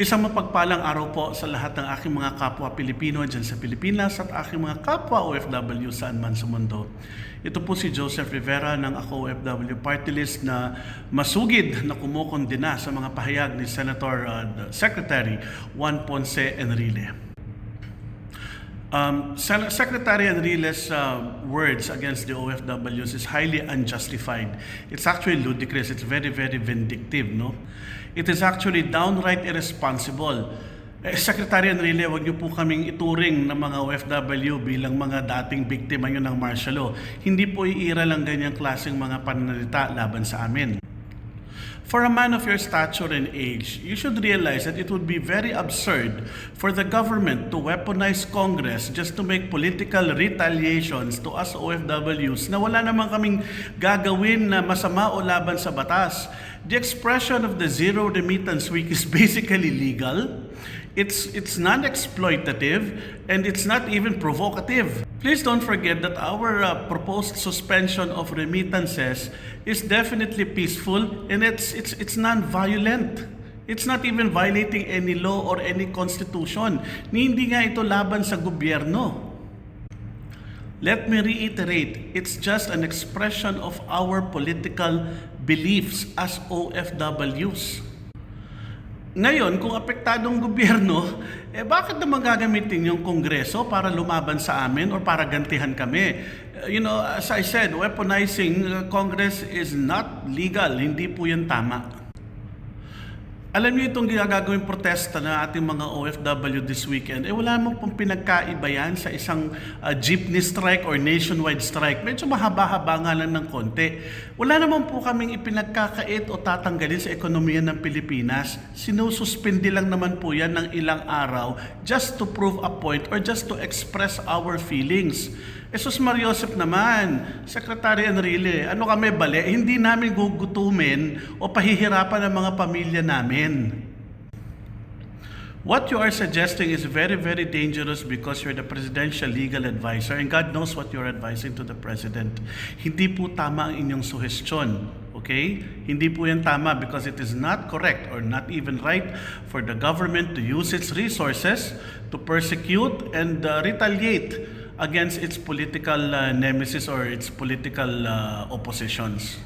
Isang mapagpalang araw po sa lahat ng aking mga kapwa Pilipino dyan sa Pilipinas at aking mga kapwa OFW saan man sa mundo. Ito po si Joseph Rivera ng Ako OFW Party List na masugid na kumukondena sa mga pahayag ni Senator uh, Secretary Juan Ponce Enrile. Um, Secretary Enrile's uh, words against the OFWs is highly unjustified. It's actually ludicrous. It's very, very vindictive, no? It is actually downright irresponsible. Eh, Secretary Enrile, wag niyo po kaming ituring ng mga OFW bilang mga dating biktima niyo ng martial law. Hindi po iira lang ganyang klaseng mga pananalita laban sa amin. For a man of your stature and age, you should realize that it would be very absurd for the government to weaponize Congress just to make political retaliations to us OFWs na wala naman kaming gagawin na masama o laban sa batas. The expression of the Zero Remittance Week is basically legal. It's, it's non-exploitative and it's not even provocative. Please don't forget that our uh, proposed suspension of remittances is definitely peaceful and it's, it's, it's non-violent. It's not even violating any law or any constitution. Ni hindi nga ito laban sa gobyerno. Let me reiterate, it's just an expression of our political beliefs as OFWs. Ngayon, kung apektadong gobyerno, eh bakit naman gagamitin yung Kongreso para lumaban sa amin or para gantihan kami? Uh, You know, as I said, weaponizing uh, Congress is not legal. Hindi po yan tama. Alam niyo itong ginagagawing protesta na ating mga OFW this weekend, eh wala mo pong pinagkaiba yan sa isang uh, jeepney strike or nationwide strike. Medyo mahaba-haba nga lang ng konti. Wala naman po kaming ipinagkakait o tatanggalin sa ekonomiya ng Pilipinas. Sinususpindi lang naman po yan ng ilang araw just to prove a point or just to express our feelings. Jesus Mariosep naman, Secretary Enrile, ano kami bali? Hindi namin gugutumin o pahihirapan ang mga pamilya namin. What you are suggesting is very, very dangerous because you're the presidential legal advisor and God knows what you're advising to the president. Hindi po tama ang inyong suhestyon. Okay? Hindi po yan tama because it is not correct or not even right for the government to use its resources to persecute and uh, retaliate against its political uh, nemesis or its political uh, oppositions.